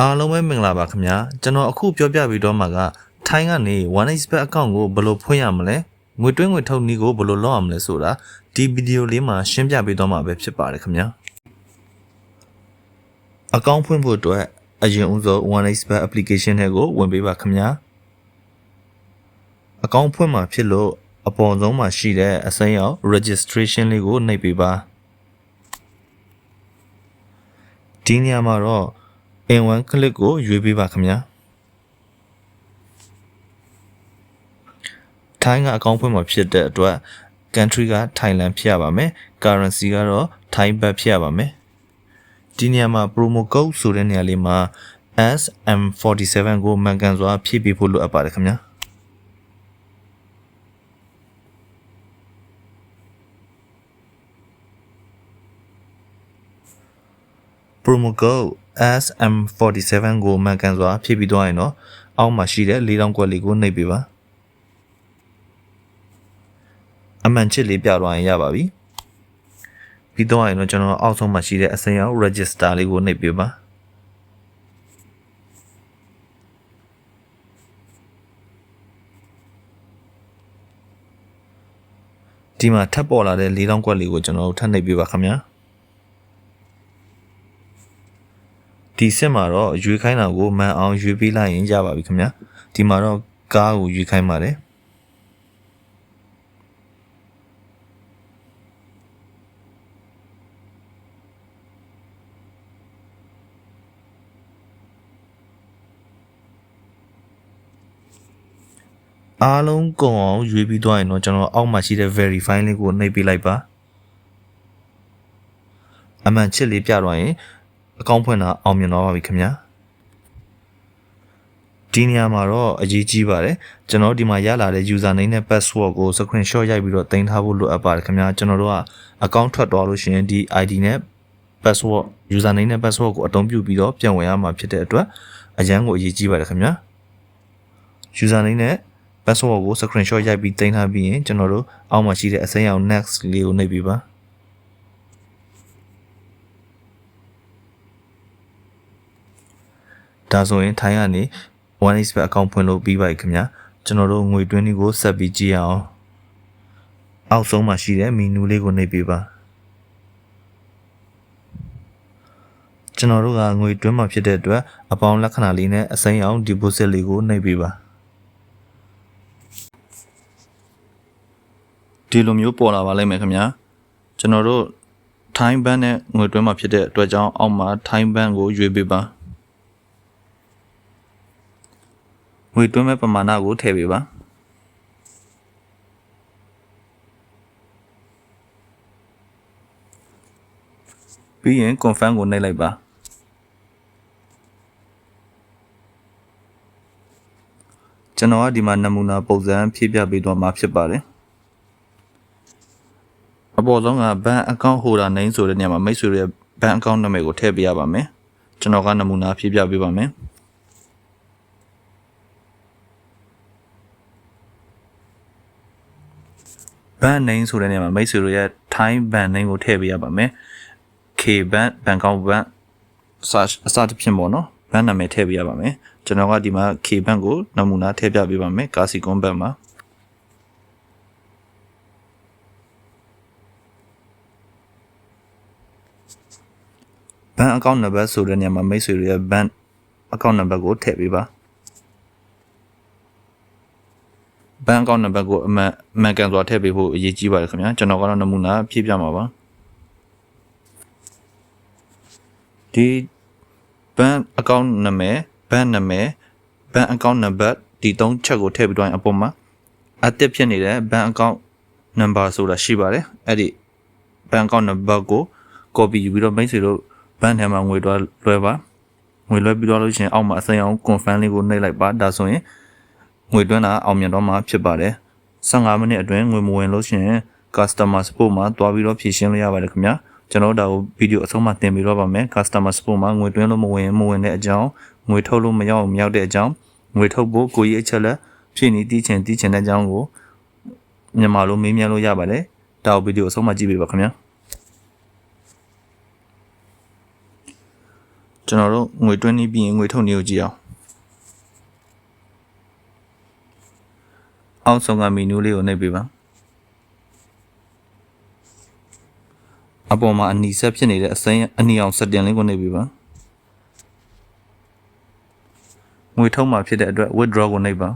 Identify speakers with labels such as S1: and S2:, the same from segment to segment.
S1: အားလုံးပဲမင်္ဂလာပါခင်ဗျာကျွန်တော်အခုပြောပြပြီးတော့မှာကထိုင်းကနေ OneXBet account ကိုဘယ်လိုဖွင့်ရမလဲငွေတွင်းငွေထုတ်နည်းကိုဘယ်လိုလုပ်ရမလဲဆိုတာဒီဗီဒီယိုလေးမှာရှင်းပြပေးတော့မှာပဲဖြစ်ပါတယ်ခင်ဗျာအကောင့်ဖွင့်ဖို့အတွက်အရင်ဦးဆုံး OneXBet application ထဲကိုဝင်ပေးပါခင်ဗျာအကောင့်ဖွင့်မှာဖြစ်လို့အပေါ်ဆုံးမှာရှိတဲ့အစိမ်းရောင် registration လေးကိုနှိပ်ပေးပါဒီနေရာမှာတော့ in1 click ကိုရွေးပေးပါခင်ဗျာထိုင်းကအကောင့်ဖွင့်မှာဖြစ်တဲ့အတွက် country က Thailand ဖြစ်ရပါမယ် currency ကတော့ Thai baht ဖြစ်ရပါမယ်ဒီနေရာမှာ promo code ဆိုတဲ့နေရာလေးမှာ SM47 ကိုမှန်ကန်စွာဖြည့်ပေးဖို့လိုအပ်ပါတယ်ခင်ဗျာ promo code SM47 ကိုမှန်ကန်စွာဖြည့်ပြီးသွားရင်တော့အောက်မှာရှိတဲ့၄တောင်ကွက်လေးကိုနှိပ်ပေးပါအမှန်ချစ်လေးပြသွားရင်ရပါပြီပြီးတော့ရင်တော့ကျွန်တော်အောက်ဆုံးမှာရှိတဲ့အစိမ်းရောင် register လေးကိုနှိပ်ပေးပါဒီမှာထပ်ပေါ်လာတဲ့၄တောင်ကွက်လေးကိုကျွန်တော်တို့ထပ်နှိပ်ပေးပါခင်ဗျာ ဒီစစ်မှာတော့ရွေးခိုင်းတာကိုမှန်အောင်ရွေးပေးလိုက်ရင်ရပါပြီခင်ဗျာဒီမှာတော့ကားကိုရွေးခိုင်းပါတယ်အားလုံးကုန်အောင်ရွေးပြီးသွားရင်တော့ကျွန်တော်အောက်မှာရှိတဲ့ verify လေးကိုနှိပ်ပေးလိုက်ပါအမှန်ချစ်လေးပြတော့ရင် အကောင့်ဖွင့်တာအောင်မြင်တော့ပါပြီခင်ဗျာဒီနေရာမှာတော့အရေးကြီးပါတယ်ကျွန်တော်ဒီမှာရလာတဲ့ user name နဲ့ password ကို screenshot ရိုက်ပြီးတော့တင်ထားဖို့လိုအပ်ပါတယ်ခင်ဗျာကျွန်တော်တို့ကအကောင့်ထွက်သွားလို့ရှိရင်ဒီ ID နဲ့ password user name နဲ့ password ကိုအသုံးပြုပြီးတော့ပြန်ဝင်ရမှာဖြစ်တဲ့အတွက်အရန်ကိုအရေးကြီးပါတယ်ခင်ဗျာ user name နဲ့ password ကို screenshot ရိုက်ပြီးတင်ထားပြီးရင်ကျွန်တော်တို့အောက်မှာရှိတဲ့အစိမ်းရောင် next လေးကိုနှိပ်ပြီးပါ ဒါဆိုရင်ထိုင်းကနေ OneXBet account ဖွင့်လို့ပြီးပါပြီခင်ဗျာကျွန်တော်တို့ငွေတွင်းလေးကိုဆက်ပြီးကြည့်အောင်အောက်ဆုံးမှာရှိတဲ့မီနူလေးကိုနှိပ်ပေးပါကျွန်တော်တို့ကငွေတွင်းမှာဖြစ်တဲ့အတွက်အပေါင်းလက္ခဏာလေးနဲ့အစိမ်းအောင် deposit လေးကိုနှိပ်ပေးပါဒီလိုမျိုးပေါ်လာပါလိမ့်မယ်ခင်ဗျာကျွန်တော်တို့ time bank နဲ့ငွေတွင်းမှာဖြစ်တဲ့အတွက်ကြောင့်အောက်မှာ time bank ကိုရွေးပေးပါ ငွေတွင်းမဲ့ပမာဏကိုထည့်ပေးပါပြီးရင် confirm ကိုနှိပ်လိုက်ပါကျွန်တော်ကဒီမှာနမူနာပုံစံဖြည့်ပြပေးတော့မှာဖြစ်ပါတယ်အပေါ်ဆုံးကဘဏ်အကောင့်ဟိုဒါနိုင်ဆိုတဲ့နေရာမှာမိတ်ဆွေရဲ့ဘဏ်အကောင့်နာမည်ကိုထည့်ပေးရပါမယ်ကျွန်တော်ကနမူနာဖြည့်ပြပေးပါမယ် ဘဏ်နိုင်ဆိုတဲ့နေရာမှာမိတ်ဆွေတို့ရဲ့ time ဘဏ်နိုင်ကိုထည့်ပေးရပါမယ် K ဘဏ်ဘဏ်ကောင့်ဘဏ် search အစတစ်ဖြစ်ပေါ့နော်ဘဏ်နာမည်ထည့်ပေးရပါမယ်ကျွန်တော်ကဒီမှာ K ဘဏ်ကိုနမူနာထည့်ပြပေးပါမယ်ကာစီကွန်ဘဏ်မှာဘဏ်အကောင့်နံပါတ်ဆိုတဲ့နေရာမှာမိတ်ဆွေတွေရဲ့ဘဏ်အကောင့်နံပါတ်ကိုထည့်ပေးပါ ဘဏ်အကောင့်နံပါတ်ကိုအမှန်အမှန်ကန်စွာထည့်ပေးဖို့အရေးကြီးပါတယ်ခင်ဗျာကျွန်တော်ကတော့နမူနာဖြည့်ပြမှာပါဒီဘဏ်အကောင့်နာမည်ဘဏ်နာမည်ဘဏ်အကောင့်နံပါတ်ဒီသုံးချက်ကိုထည့်ပြီးတော့အပေါ်မှာအသစ်ဖြစ်နေတဲ့ဘဏ်အကောင့်နံပါတ်ဆိုတာရှိပါတယ်အဲ့ဒီဘဏ်အကောင့်နံပါတ်ကို copy ယူပြီးတော့မိတ်ဆွေတို့ဘဏ်ထဲမှာငွေတော့လွှဲပါငွေလွှဲပြီးတော့လို့ရှိရင်အောက်မှာအစိမ်းအောင် confirm လေးကိုနှိပ်လိုက်ပါဒါဆိုရင် ငွေတွင်းတာအောင်မြင်တော့မှာဖြစ်ပါတယ်15မိနစ်အတွင်းငွေမဝင်လို့ရှိရင် customer support မှာတွားပြီးတော့ဖြည့်ရှင်းလို့ရပါတယ်ခင်ဗျာကျွန်တော်တို့ဒါကိုဗီဒီယိုအဆုံးမှာတင်ပြတော့ပါမယ် customer support မှာငွေတွင်းလို့မဝင်မဝင်တဲ့အကြောင်းငွေထုတ်လို့မရောက်မရောက်တဲ့အကြောင်းငွေထုတ်ဖို့ကိုကြီးအချက်လက်ဖြည့်နေတီးချင်တီးချင်တဲ့အကြောင်းကိုမြန်မာလိုမေးမြန်းလို့ရပါတယ်ဒါကိုဗီဒီယိုအဆုံးမှာကြည့်ပေးပါခင်ဗျာကျွန်တော်တို့ငွေတွင်းနေပြီးရင်ငွေထုတ်နေကိုကြည့်အောင် အောက်ဆုံးကမီနူးလေးကိုနှိပ်ပေးပါအပေါ်မှာအနီဆက်ဖြစ်နေတဲ့အစိမ်းအနီအောင်စက်တင်လေးကိုနှိပ်ပေးပါငွေထုတ်မှာဖြစ်တဲ့အတွက် withdraw ကိုနှိပ်ပါ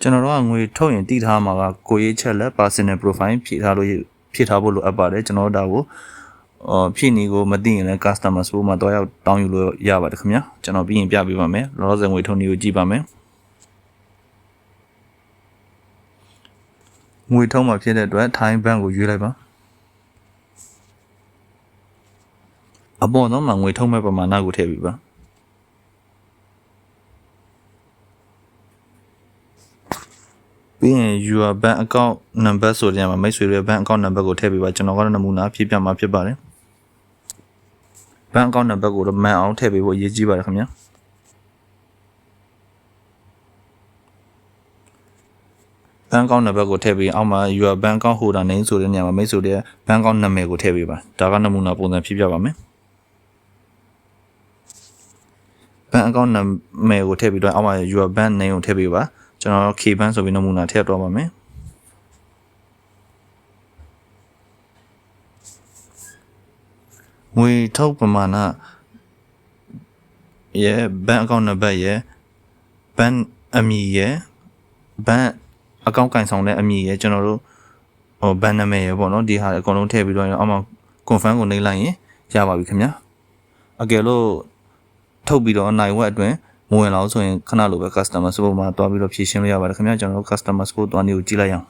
S1: ကျွန်တော်တို့ကငွေထုတ်ရင်တည်ထားမှာကကိုရေးချက်လက် personal profile ဖြည့်ထားလို့ဖြည့်ထားဖို့လိုအပ်ပါတယ်ကျွန်တော်တို့ဒါကိုအော် ဖြည့်နေကိုမသိရင်လည်း customer support မှာတွားရောက်တောင်းယူလို့ရပါတယ်ခင်ဗျာကျွန်တော်ပြီးရင်ပြပေးပါမယ်လောလောဆယ်ငွေထုတ်နေကိုကြည့်ပါမယ်ငွေထုတ်မှာဖြစ်တဲ့အတွက် Thai bank ကိုရွေးလိုက်ပါအပေါ်တော့မှငွေထုတ်မဲ့ပမာဏကိုထည့်ပေးပါပြီးရင် your bank account number ဆိုတဲ့နေရာမှာမိတ်ဆွေတွေ bank account number ကိုထည့်ပေးပါကျွန်တော်ကတော့နမူနာဖြည့်ပြမှာဖြစ်ပါတယ် bank account number ကိုတော့မှန်အောင်ထည့်ပေးဖို့အရေးကြီးပါတယ်ခင်ဗျာဘန်ကောက်နံပါတ်ကိုထည့်ပြီးအောက်မှာ your bank account holder name ဆိုတဲ့နေရာမှာမိတ်ဆွေတဲ့ဘန်ကောက်နာမည်ကိုထည့်ပေးပါဒါကနမူနာပုံစံဖြစ်ပြပါမယ်ဘန်အကောင့်နာမည်ကိုထည့်ပြီးတော့အောက်မှာ your bank name ကိုထည့်ပေးပါကျွန်တော် K bank ဆိုပြီးနမူနာထည့်တော့ပါမယ် ငွေထုတ်ပမာဏရဲ့ဘန်အကောင့်နံပါတ်ရဲ့ဘန်အမည်ရဲ့ဘန်အကောင့်ကင်ဆောင်တဲ့အမည်ရဲ့ကျွန်တော်တို့ဟိုဘန်နာမည်ရဲ့ပေါ့နော်ဒီဟာအကုန်လုံးထည့်ပြီးတော့အောက်မှာ confirm ကိုနှိပ်လိုက်ရင်ရပါပြီခင်ဗျာအကယ်လို့ထုတ်ပြီးတော့နိုင်ဝက်အတွင်းမဝင်လောက်ဆိုရင်ခဏလိုပဲ customer support မှာတွားပြီးတော့ဖြည့်ရှင်းလို့ရပါတယ်ခင်ဗျာကျွန်တော်တို့ customer support တွားနေကိုကြည့်လိုက်အောင်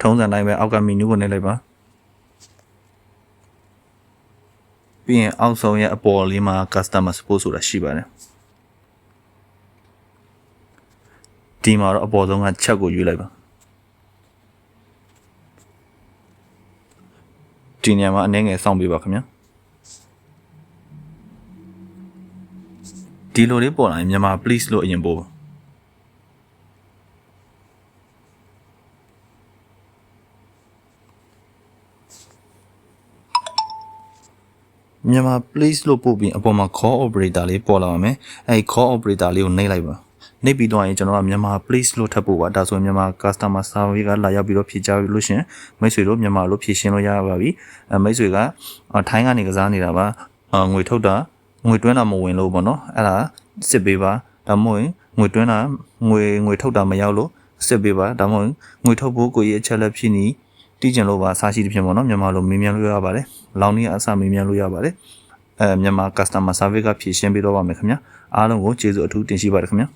S1: ထုံးစံတိုင်းပဲအောက်ကမီနူးကိုနှိပ်လိုက်ပါပြီးရင်အောက်ဆုံးရဲ့အပေါ်လေးမှာ customer support ဆိုတာရှိပါတယ်ဒီမှာတော့အပေါ်ဆုံးကချက်ကိုရွေးလိုက်ပါဒီနေရာမှာအနေငယ်စောင့်ပေးပါခင်ဗျာဒီလိုလေးပေါ်လာရင်မြန်မာ please လို့အရင်ပို့ပါ မြန်မာ please လို့ပို့ပြီးအပေါ်မှာ call operator လေးပေါ်လာပါမယ်အဲဒီ call operator လေးကိုနှိပ်လိုက်ပါနှိပ်ပြီးတော့ရင်ကျွန်တော်ကမြန်မာ please လို့ထပ်ပို့ပါဒါဆိုရင်မြန်မာ customer service ကလာရောက်ပြီးတော့ဖြေချလို့ရှင်မိတ်ဆွေတို့မြန်မာလို့ဖြေရှင်းလို့ရပါပြီအဲမိတ်ဆွေကထိုင်းကနေကစားနေတာပါငွေထုတ်တာငွေတွင်းတာမဝင်လို့ပေါ့နော်အဲ့ဒါစစ်ပေးပါဒါမှမဟုတ်ငွေတွင်းတာငွေငွေထုတ်တာမရောက်လို့စစ်ပေးပါဒါမှမဟုတ်ငွေထုတ်ဖို့ကိုရဲ့အချက်လက်ဖြစ်နေ တည်ကျင်လို့ပါစားရှိတဲ့ဖြစ်ပေါ့နော်မြန်မာလိုမေးမြန်းလို့ရပါတယ်လောင်နေအစမေးမြန်းလို့ရပါတယ်အဲမြန်မာ customer service ကဖြည့်ရှင်းပေးတော့ပါမယ်ခင်ဗျာအားလုံးကိုကျေးဇူးအထူးတင်ရှိပါတယ်ခင်ဗျာ